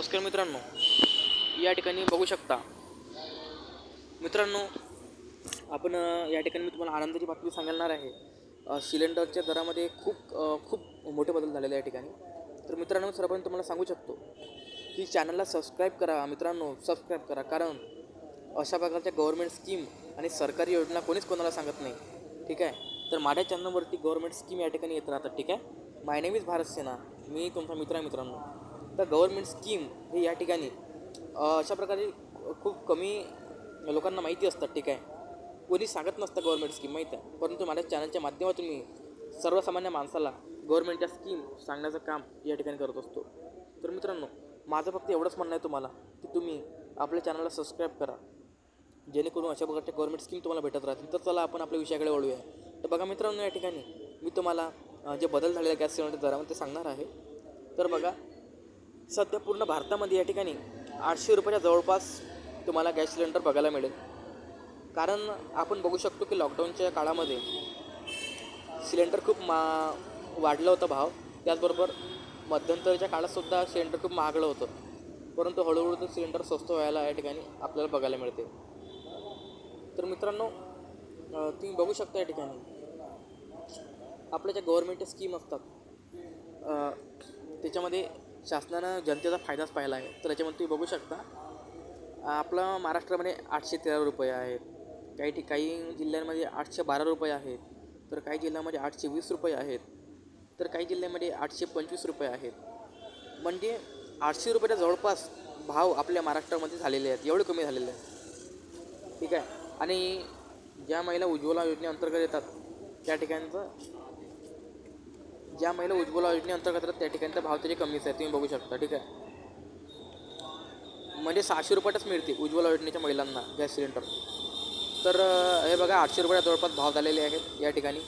नमस्कार मित्रांनो. या ठिकाणी बघू शकता. मित्रांनो आपण या ठिकाणी मी तुम्हाला आनंदाची बातमी सांगणार आहे. सिलेंडरच्या दरामध्ये खूप खूप मोठे बदल झालेले या ठिकाणी. तर मित्रांनो सर्वांनी तुम्हाला सांगू शकतो की चॅनलला सबस्क्राईब करा. मित्रांनो सबस्क्राईब करा. कारण अशा प्रकारच्या गव्हर्मेंट स्कीम आणि सरकारी योजना कोणीच कोणाला सांगत नाही. ठीक आहे? तर माझ्या चॅनलवरती गव्हर्मेंट स्कीम या ठिकाणी येत राहतात. ठीक आहे? My name is Bharat Sena मी तुमचा मित्र आहे मित्रांनो. तर गव्हर्मेंट स्कीम हे या ठिकाणी अशा प्रकारे खूप कमी लोकांना माहिती असतात ठीक आहे. कोणी सांगत नसतं गव्हर्मेंट स्कीम माहीत आहे. परंतु माझ्या चॅनलच्या माध्यमातून मी सर्वसामान्य माणसाला गव्हर्मेंटच्या स्कीम सांगण्याचं काम या ठिकाणी करत असतो. तर मित्रांनो माझं फक्त एवढंच म्हणणं आहे तुम्हाला की तुम्ही आपल्या चॅनलला सबस्क्राईब करा. जेणेकरून अशा प्रकारच्या गव्हर्मेंट स्कीम तुम्हाला भेटत राहतील. तर चला आपण आपल्या विषयाकडे वळूया. तर बघा मित्रांनो या ठिकाणी मी तुम्हाला जे बदल झालेले गॅस सिलेंडर दरामध्ये ते सांगणार आहे. तर बघा सध्या पूर्ण भारतामध्ये या ठिकाणी आठशे रुपयाच्या जवळपास तुम्हाला गॅस सिलेंडर बघायला मिळेल. कारण आपण बघू शकतो की लॉकडाऊनच्या काळामध्ये सिलेंडर खूप मा वाढलं होतं भाव. त्याचबरोबर मध्यंतरीच्या काळातसुद्धा सिलेंडर खूप महागलं होतं. परंतु हळूहळू ते सिलेंडर स्वस्त व्हायला या ठिकाणी आपल्याला बघायला मिळते. तर मित्रांनो तुम्ही बघू शकता या ठिकाणी आपल्या ज्या गव्हर्मेंट स्कीम असतात त्याच्यामध्ये शासनानं जनतेचा फायदाच पाहिला आहे. तर याच्यामध्ये तुम्ही बघू शकता आपलं महाराष्ट्रामध्ये आठशे तेरा रुपये आहेत. काही ठिक काही जिल्ह्यांमध्ये आठशे बारा रुपये आहेत. तर काही जिल्ह्यामध्ये आठशे वीस रुपये आहेत. तर काही जिल्ह्यामध्ये आठशे पंचवीस रुपये आहेत. म्हणजे आठशे रुपयाच्या जवळपास भाव आपल्या महाराष्ट्रामध्ये झालेले आहेत. एवढे कमी झालेले आहेत. ठीक आहे? आणि ज्या महिला उज्ज्वला योजनेअंतर्गत येतात त्या ठिकाणचं ज्या महिला उज्ज्वला योजनेअंतर्गत येतात त्या ठिकाणचा भाव त्याचे कमीच आहे तुम्ही बघू शकता ठीक आहे? म्हणजे सहाशे रुपयातच मिळते उज्ज्वला योजनेच्या महिलांना गॅस सिलेंडर. तर हे बघा आठशे रुपया जवळपास भाव झालेले आहेत या ठिकाणी.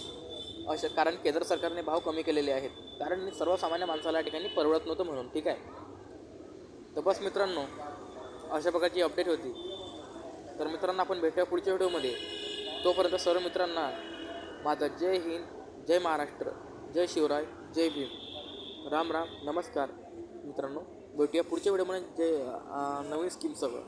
अशा कारण केंद्र सरकारने भाव कमी केलेले आहेत. कारण सर्वसामान्य माणसाला या ठिकाणी परवडत नव्हतं म्हणून ठीक आहे? तर बस मित्रांनो अशा प्रकारची अपडेट होती. तर मित्रांनो आपण भेटूया पुढच्या व्हिडिओमध्ये. तोपर्यंत सर्व मित्रांना माझं जय हिंद जय महाराष्ट्र. जय शिवराय जय भीम. राम राम नमस्कार मित्रांनो. भेटूया पुढच्या व्हिडिओमध्ये जय नवीन स्कीम सगळं.